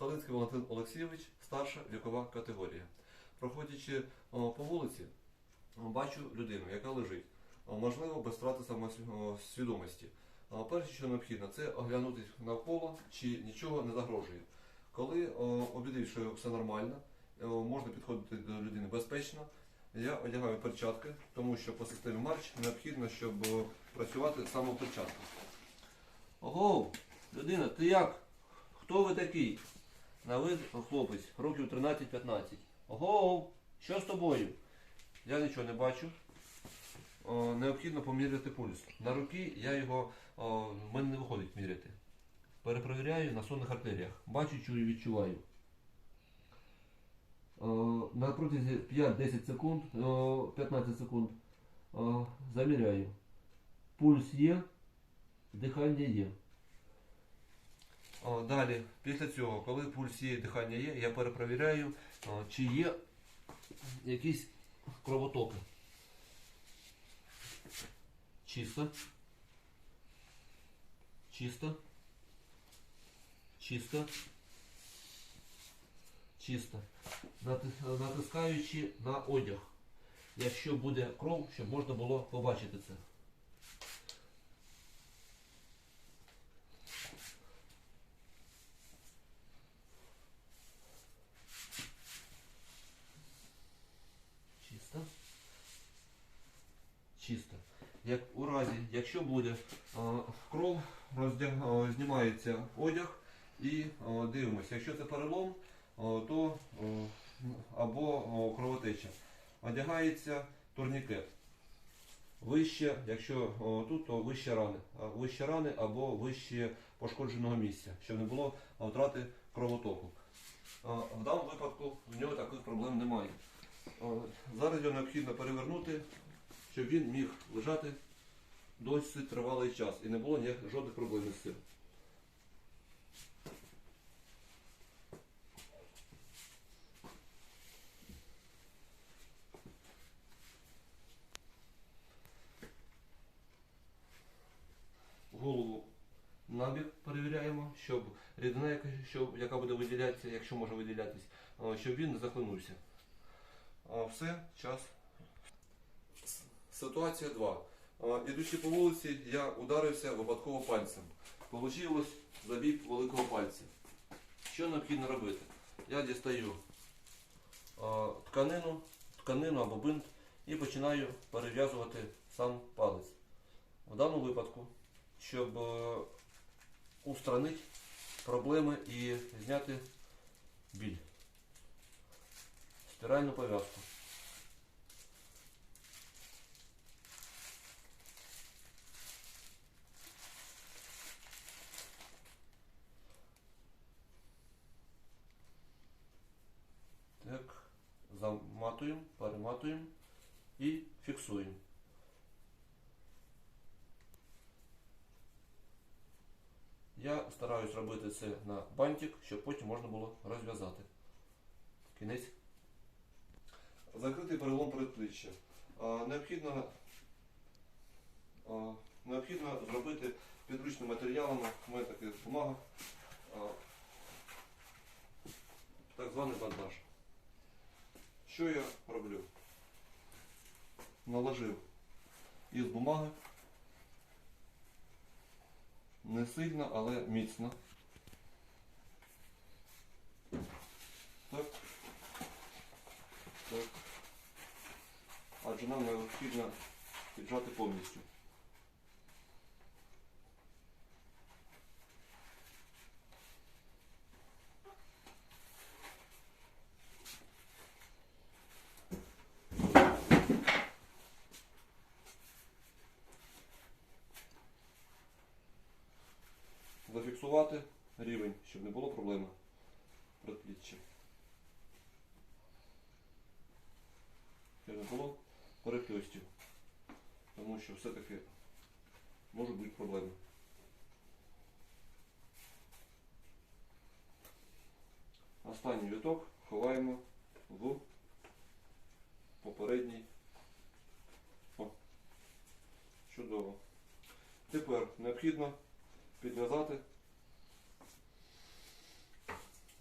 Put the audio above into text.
Сталинський Валентин Олексійович, старша вікова категорія. Проходячи по вулиці, бачу людину, яка лежить, можливо, без втрати самосвідомості. Перше, що необхідно, це оглянути навколо, чи нічого не загрожує. Коли о, що все нормально, можна підходити до людини безпечно, я одягаю перчатки, тому що по системі Марч необхідно, щоб працювати саме в перчатках. Ого, людина, ти як? Хто ви такий? На вид хлопець, років 13-15. Ого, що з тобою? Я нічого не бачу. О, необхідно поміряти пульс. На руки я його, о, в мене не виходить міряти. Перепровіряю на сонних артеріях. Бачу, чую, відчуваю. О, на протязі 5-10 секунд, о, 15 секунд о, заміряю. Пульс є, дихання є. О, далі, після цього, коли пульс є дихання є, я перепровіряю, о, чи є якісь кровотоки. Чисто. Чисто. Чисто. Чисто. Натискаючи на одяг. Якщо буде кров, щоб можна було побачити це. Чисто. Чисто. Як у разі, якщо буде кров, роздяг, знімається одяг і дивимося. Якщо це перелом, то або кровотеча. Одягається турнікет. Вище, якщо тут, то вище рани. Вище рани або вище пошкодженого місця, щоб не було втрати кровотоку. В даному випадку в нього таких проблем немає. Зараз його необхідно перевернути, щоб він міг лежати досить тривалий час і не було жодних проблем з цим. Голову набік перевіряємо, щоб рідина, яка, буде виділятися, якщо може виділятись, а, щоб він не захлинувся. Все, час. Ситуація 2. А, Ідучи по вулиці, я ударився випадково пальцем. Получилось забій великого пальця. Що необхідно робити? Я дістаю тканину, тканину або бинт і починаю перев'язувати сам палець. В даному випадку, щоб е, устранити проблеми і зняти біль. Спіральну пов'язку. Так, заматуємо, перематуємо і фіксуємо. Я стараюсь робити це на бантик, щоб потім можна було розв'язати. Кінець. Закритий перелом передпліччя. Необхідно, необхідно зробити підручними матеріалами, у мене така бумага, так званий бандаж. Що я роблю? Наложив із бумаги. Не сильно, але міцно. Так. Так. Адже нам необхідно піджати повністю. Зафіксувати рівень, щоб не було проблеми предпліччя. Щоб не було перехльостів. Тому що все-таки можуть бути проблеми. Останній віток ховаємо в попередній. О, чудово. Тепер необхідно підв'язати.